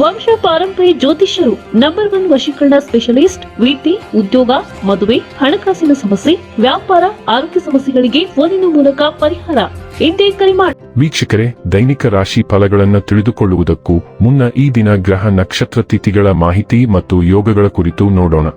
ವಂಶ ಪಾರಂಪರ್ಯ ಜ್ಯೋತಿಷ್ಯರು ನಂಬರ್ ಒನ್ ವಶೀಕರಣ ಸ್ಪೆಷಲಿಸ್ಟ್ ವೀತಿ ಉದ್ಯೋಗ, ಮದುವೆ, ಹಣಕಾಸಿನ ಸಮಸ್ಯೆ, ವ್ಯಾಪಾರ, ಆರೋಗ್ಯ ಸಮಸ್ಯೆಗಳಿಗೆ ಫೋನಿನ ಮೂಲಕ ಪರಿಹಾರ. ಇಂದೇ ಕರೆ ಮಾಡಿ ವೀಕ್ಷಕರೇ, ದೈನಿಕ ರಾಶಿ ಫಲಗಳನ್ನು ತಿಳಿದುಕೊಳ್ಳುವುದಕ್ಕೂ ಮುನ್ನ ಈ ದಿನ ಗ್ರಹ ನಕ್ಷತ್ರ ತಿಥಿಗಳ ಮಾಹಿತಿ ಮತ್ತು ಯೋಗಗಳ ಕುರಿತು ನೋಡೋಣ.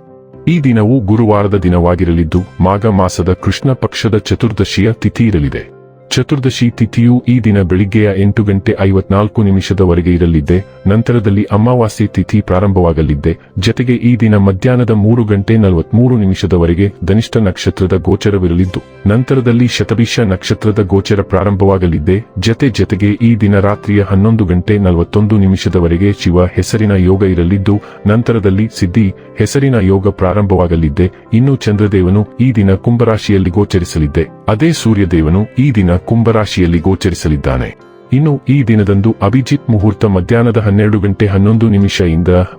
ಈ ದಿನವು ಗುರುವಾರದ ದಿನವಾಗಿರಲಿದ್ದು, ಮಾಘ ಮಾಸದ ಕೃಷ್ಣ ಪಕ್ಷದ ಚತುರ್ದಶಿಯ ತಿಥಿ ಇರಲಿದೆ. ಚತುರ್ದಶಿ ತಿಥಿಯು ಈ ದಿನ ಬೆಳಿಗ್ಗೆಯ ಎಂಟು ಗಂಟೆ ಐವತ್ನಾಲ್ಕು ನಿಮಿಷದವರೆಗೆ ಇರಲಿದ್ದೆ, ನಂತರದಲ್ಲಿ ಅಮಾವಾಸ್ಯೆ ತಿಥಿ ಪ್ರಾರಂಭವಾಗಲಿದ್ದೆ, ಜತೆಗೆ ಈ ದಿನ ಮಧ್ಯಾಹ್ನದ ಮೂರು ಗಂಟೆ ನಲವತ್ಮೂರು ನಿಮಿಷದವರೆಗೆ ಧನಿಷ್ಠ ನಕ್ಷತ್ರದ ಗೋಚರವಿರಲಿದ್ದು, ನಂತರದಲ್ಲಿ ಶತಭಿಷ ನಕ್ಷತ್ರದ ಗೋಚರ ಪ್ರಾರಂಭವಾಗಲಿದ್ದೆ, ಜತೆ ಜತೆಗೆ ಈ ದಿನ ರಾತ್ರಿಯ ಹನ್ನೊಂದು ಗಂಟೆ ನಲವತ್ತೊಂದು ನಿಮಿಷದವರೆಗೆ ಶಿವ ಹೆಸರಿನ ಯೋಗ ಇರಲಿದ್ದು, ನಂತರದಲ್ಲಿ ಸಿದ್ಧಿ ಹೆಸರಿನ ಯೋಗ ಪ್ರಾರಂಭವಾಗಲಿದ್ದೆ, ಇನ್ನು ಚಂದ್ರದೇವನು ಈ ದಿನ ಕುಂಭರಾಶಿಯಲ್ಲಿ ಗೋಚರಿಸಲಿದ್ದೆ, ಅದೇ ಸೂರ್ಯದೇವನು ಈ ದಿನ ಕುಂಭರಾಶಿಯಲ್ಲಿ ಗೋಚರಿಸಲಿದ್ದಾನೆ. ಇನ್ನು ಈ ದಿನದಂದು ಅಭಿಜಿತ್ ಮುಹೂರ್ತ ಮಧ್ಯಾಹ್ನದ ಹನ್ನೆರಡು ಗಂಟೆ ಹನ್ನೊಂದು ನಿಮಿಷ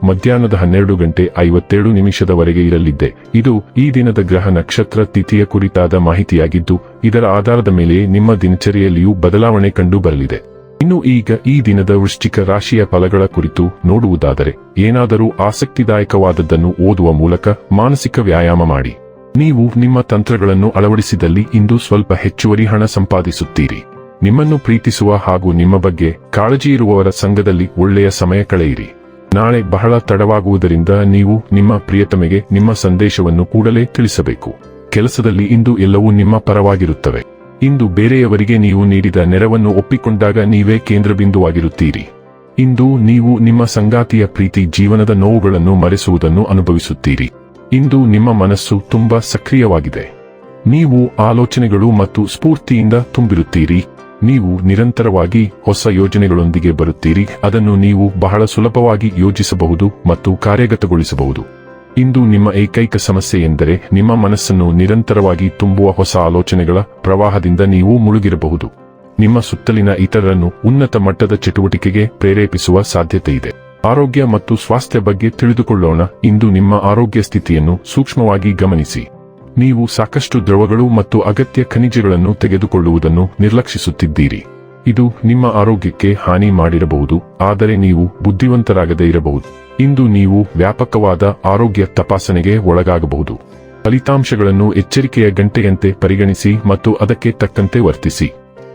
ಮಧ್ಯಾಹ್ನದ ಹನ್ನೆರಡು ಗಂಟೆ ಐವತ್ತೇಳು ನಿಮಿಷದವರೆಗೆ ಇರಲಿದ್ದೆ. ಇದು ಈ ದಿನದ ಗ್ರಹ ನಕ್ಷತ್ರ ತಿಥಿಯ ಕುರಿತಾದ ಮಾಹಿತಿಯಾಗಿದ್ದು, ಇದರ ಆಧಾರದ ಮೇಲೆ ನಿಮ್ಮ ದಿನಚರಿಯಲ್ಲಿಯೂ ಬದಲಾವಣೆ ಕಂಡು ಬರಲಿದೆ ಇನ್ನು ಈಗ ಈ ದಿನದ ವೃಶ್ಚಿಕ ರಾಶಿಯ ಫಲಗಳ ಕುರಿತು ನೋಡುವುದಾದರೆ, ಏನಾದರೂ ಆಸಕ್ತಿದಾಯಕವಾದದ್ದನ್ನು ಓದುವ ಮೂಲಕ ಮಾನಸಿಕ ವ್ಯಾಯಾಮ ಮಾಡಿ. ನೀವು ನಿಮ್ಮ ತಂತ್ರಗಳನ್ನು ಅಳವಡಿಸಿದಲ್ಲಿ ಇಂದು ಸ್ವಲ್ಪ ಹೆಚ್ಚುವರಿ ಹಣ ಸಂಪಾದಿಸುತ್ತೀರಿ. ನಿಮ್ಮನ್ನು ಪ್ರೀತಿಸುವ ಹಾಗೂ ನಿಮ್ಮ ಬಗ್ಗೆ ಕಾಳಜಿ ಇರುವವರ ಸಂಘದಲ್ಲಿ ಒಳ್ಳೆಯ ಸಮಯ ಕಳೆಯಿರಿ. ನಾಳೆ ಬಹಳ ತಡವಾಗುವುದರಿಂದ ನೀವು ನಿಮ್ಮ ಪ್ರಿಯತಮೆಗೆ ನಿಮ್ಮ ಸಂದೇಶವನ್ನು ಕೂಡಲೇ ತಿಳಿಸಬೇಕು. ಕೆಲಸದಲ್ಲಿ ಇಂದು ಎಲ್ಲವೂ ನಿಮ್ಮ ಪರವಾಗಿರುತ್ತವೆ. ಇಂದು ಬೇರೆಯವರಿಗೆ ನೀವು ನೀಡಿದ ನೆರವನ್ನು ಒಪ್ಪಿಕೊಂಡಾಗ ನೀವೇ ಕೇಂದ್ರಬಿಂದುವಾಗಿರುತ್ತೀರಿ. ಇಂದು ನೀವು ನಿಮ್ಮ ಸಂಗಾತಿಯ ಪ್ರೀತಿ, ಜೀವನದ ನೋವುಗಳನ್ನು ಮರೆಸುವುದನ್ನು ಅನುಭವಿಸುತ್ತೀರಿ. ಇಂದು ನಿಮ್ಮ ಮನಸ್ಸು ತುಂಬಾ ಸಕ್ರಿಯವಾಗಿದೆ. ನೀವು ಆಲೋಚನೆಗಳು ಮತ್ತು ಸ್ಫೂರ್ತಿಯಿಂದ ತುಂಬಿರುತ್ತೀರಿ. ನೀವು ನಿರಂತರವಾಗಿ ಹೊಸ ಯೋಜನೆಗಳೊಂದಿಗೆ ಬರುತ್ತೀರಿ. ಅದನ್ನು ನೀವು ಬಹಳ ಸುಲಭವಾಗಿ ಯೋಜಿಸಬಹುದು ಮತ್ತು ಕಾರ್ಯಗತಗೊಳಿಸಬಹುದು. ಇಂದು ನಿಮ್ಮ ಏಕೈಕ ಸಮಸ್ಯೆ ಎಂದರೆ ನಿಮ್ಮ ಮನಸ್ಸನ್ನು ನಿರಂತರವಾಗಿ ತುಂಬುವ ಹೊಸ ಆಲೋಚನೆಗಳ ಪ್ರವಾಹದಿಂದ ನೀವು ಮುಳುಗಿರಬಹುದು. ನಿಮ್ಮ ಸುತ್ತಲಿನ ಇತರರನ್ನು ಉನ್ನತ ಮಟ್ಟದ ಚಟುವಟಿಕೆಗೆ ಪ್ರೇರೇಪಿಸುವ ಸಾಧ್ಯತೆ ಇದೆ ಆರೋಗ್ಯ ಮತ್ತು ಸ್ವಾಸ್ಥ್ಯ ಬಗ್ಗೆ ತಿಳಿದುಕೊಳ್ಳೋಣ. ಇಂದು ನಿಮ್ಮ ಆರೋಗ್ಯ ಸ್ಥಿತಿಯನ್ನು ಸೂಕ್ಷ್ಮವಾಗಿ ಗಮನಿಸಿ. ನೀವು ಸಾಕಷ್ಟು ದ್ರವಗಳು ಮತ್ತು ಅಗತ್ಯ ಖನಿಜಗಳನ್ನು ತೆಗೆದುಕೊಳ್ಳುವುದನ್ನು ನಿರ್ಲಕ್ಷಿಸುತ್ತಿದ್ದೀರಿ. ಇದು ನಿಮ್ಮ ಆರೋಗ್ಯಕ್ಕೆ ಹಾನಿ ಮಾಡಿರಬಹುದು, ಆದರೆ ನೀವು ಬುದ್ಧಿವಂತರಾಗದೇ ಇರಬಹುದು. ಇಂದು ನೀವು ವ್ಯಾಪಕವಾದ ಆರೋಗ್ಯ ತಪಾಸಣೆಗೆ ಒಳಗಾಗಬಹುದು. ಫಲಿತಾಂಶಗಳನ್ನು ಎಚ್ಚರಿಕೆಯ ಗಂಟೆಯಂತೆ ಪರಿಗಣಿಸಿ ಮತ್ತು ಅದಕ್ಕೆ ತಕ್ಕಂತೆ ವರ್ತಿಸಿ.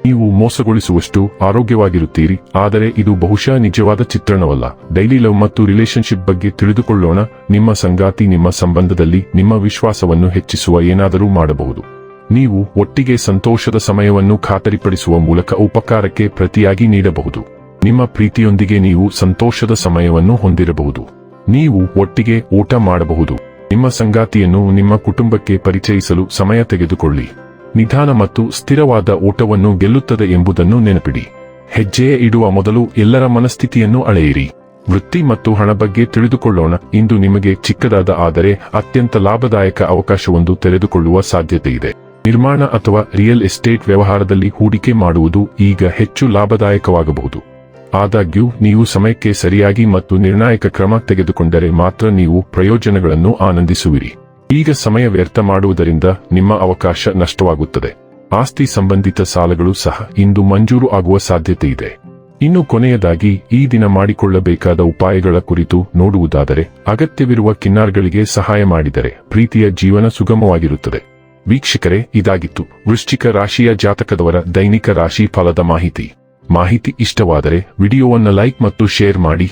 ನೀವು ಮೋಸಗೊಳಿಸುವಷ್ಟು ಆರೋಗ್ಯವಾಗಿರುತ್ತೀರಿ. ಆದರೆ ಇದು ಬಹುಶಃ ನಿಜವಾದ ಚಿತ್ರಣವಲ್ಲ. ಡೈಲಿ ಲವ್ ಮತ್ತು ರಿಲೇಶನ್ಶಿಪ್ ಬಗ್ಗೆ ತಿಳಿದುಕೊಳ್ಳೋಣ. ನಿಮ್ಮ ಸಂಗಾತಿ, ನಿಮ್ಮ ಸಂಬಂಧದಲ್ಲಿ ನಿಮ್ಮ ವಿಶ್ವಾಸವನ್ನು ಹೆಚ್ಚಿಸುವ ಏನಾದರೂ ಮಾಡಬಹುದು. ನೀವು ಒಟ್ಟಿಗೆ ಸಂತೋಷದ ಸಮಯವನ್ನು ಖಾತರಿಪಡಿಸುವ ಮೂಲಕ ಉಪಕಾರಕ್ಕೆ ಪ್ರತಿಯಾಗಿ ನೀಡಬಹುದು. ನಿಮ್ಮ ಪ್ರೀತಿಯೊಂದಿಗೆ ನೀವು ಸಂತೋಷದ ಸಮಯವನ್ನು ಹೊಂದಿರಬಹುದು. ನೀವು ಒಟ್ಟಿಗೆ ಊಟ ಮಾಡಬಹುದು. ನಿಮ್ಮ ಸಂಗಾತಿಯನ್ನು ನಿಮ್ಮ ಕುಟುಂಬಕ್ಕೆ ಪರಿಚಯಿಸಲು ಸಮಯ ತೆಗೆದುಕೊಳ್ಳಿ. ನಿಧಾನ ಮತ್ತು ಸ್ಥಿರವಾದ ಓಟವನ್ನು ಗೆಲ್ಲುತ್ತದೆ ಎಂಬುದನ್ನು ನೆನಪಿಡಿ. ಹೆಜ್ಜೆ ಇಡುವ ಮೊದಲು ಎಲ್ಲರ ಮನಸ್ಥಿತಿಯನ್ನು ಅಳೆಯಿರಿ. ವೃತ್ತಿ ಮತ್ತು ಹಣ ಬಗ್ಗೆ ತಿಳಿದುಕೊಳ್ಳೋಣ. ಇಂದು ನಿಮಗೆ ಚಿಕ್ಕದಾದ ಆದರೆ ಅತ್ಯಂತ ಲಾಭದಾಯಕ ಅವಕಾಶವೊಂದು ತೆರೆದುಕೊಳ್ಳುವ ಸಾಧ್ಯತೆ ಇದೆ. ನಿರ್ಮಾಣ ಅಥವಾ ರಿಯಲ್ ಎಸ್ಟೇಟ್ ವ್ಯವಹಾರದಲ್ಲಿ ಹೂಡಿಕೆ ಮಾಡುವುದು ಈಗ ಹೆಚ್ಚು ಲಾಭದಾಯಕವಾಗಬಹುದು. ಆದಾಗ್ಯೂ, ನೀವು ಸಮಯಕ್ಕೆ ಸರಿಯಾಗಿ ಮತ್ತು ನಿರ್ಣಾಯಕ ಕ್ರಮ ತೆಗೆದುಕೊಂಡರೆ ಮಾತ್ರ ನೀವು ಪ್ರಯೋಜನಗಳನ್ನು ಆನಂದಿಸುವಿರಿ. ಈಗ ಸಮಯ ವ್ಯರ್ಥ ಮಾಡುವುದರಿಂದ ನಿಮ್ಮ ಅವಕಾಶ ನಷ್ಟವಾಗುತ್ತದೆ. ಆಸ್ತಿ ಸಂಬಂಧಿತ ಸಾಲಗಳು ಸಹ ಇಂದು ಮಂಜೂರು ಆಗುವ ಸಾಧ್ಯತೆ ಇದೆ. ಇನ್ನು ಕೊನೆಯದಾಗಿ, ಈ ದಿನ ಮಾಡಿಕೊಳ್ಳಬೇಕಾದ ಉಪಾಯಗಳ ಕುರಿತು ನೋಡುವುದಾದರೆ, ಅಗತ್ಯವಿರುವ ಕಿನ್ನಾರ್ಗಳಿಗೆ ಸಹಾಯ ಮಾಡಿದರೆ ಪ್ರೀತಿಯ ಜೀವನ ಸುಗಮವಾಗಿರುತ್ತದೆ. ವೀಕ್ಷಕರೇ, ಇದಾಗಿತ್ತು. ವೃಶ್ಚಿಕ ರಾಶಿಯ ಜಾತಕದವರ ದೈನಿಕ ರಾಶಿ ಫಲದ ಮಾಹಿತಿ. ಮಾಹಿತಿ ಇಷ್ಟವಾದರೆ, ವಿಡಿಯೋವನ್ನು ಲೈಕ್ ಮತ್ತು ಶೇರ್ ಮಾಡಿ.